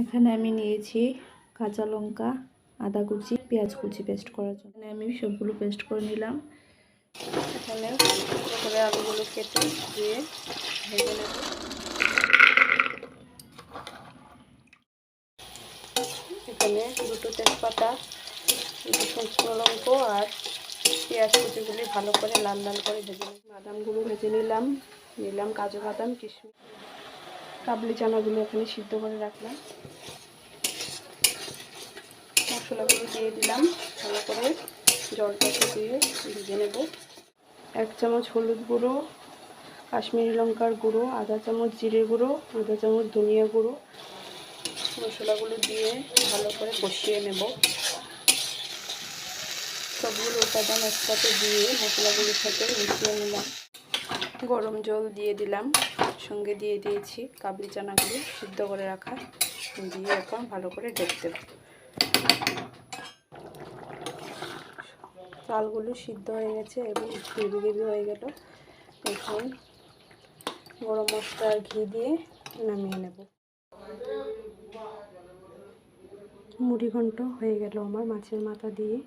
এখানে আমি নিয়েছি কাঁচা লঙ্কা, আদা কুচি, পেঁয়াজ কুচি পেস্ট করার জন্য। আমি সবগুলো পেস্ট করে নিলাম। এখানে করে আলুগুলো কেটে দিয়ে ভেজে নেব। এখানে দুটো তেজপাতা, দুটো শুকনো লঙ্কা আর পেঁয়াজ কুচিগুলি ভালো করে লাল লাল করে ভেজে নিলাম বাদামগুলো ভেজে নিলাম নিলাম কাজু বাদাম, কিশমিশ। কাবলি চানাগুলো এখানে সিদ্ধ করে রাখলাম। মশলাগুলো দিয়ে দিলাম, ভালো করে জলটাকে দিয়ে ভেজে নেব। এক চামচ হলুদ গুঁড়ো, কাশ্মীরি লঙ্কার গুঁড়ো, আধা চামচ জিরে গুঁড়ো, আধা চামচ ধনিয়া গুঁড়ো। মশলাগুলো দিয়ে ভালো করে কষিয়ে নেব। সবগুলো উপাদান একসাথে দিয়ে মশলাগুলোর সাথে মিশিয়ে নিলাম। গরম জল দিয়ে দিলাম। সঙ্গে দিয়ে দিয়েছি কাবলি চানাগুলো সিদ্ধ করে রাখা। দিয়ে এখন ভালো করে ঢেকে দেব চালগুলো সিদ্ধ হয়ে গেছে এবং গ্রেভি গ্রেভি হয়ে গেল। এখন গরম মশলা ঘি দিয়ে নামিয়ে নেব। মুড়ি ঘন্ট হয়ে গেল আমার মাছের মাথা দিয়ে।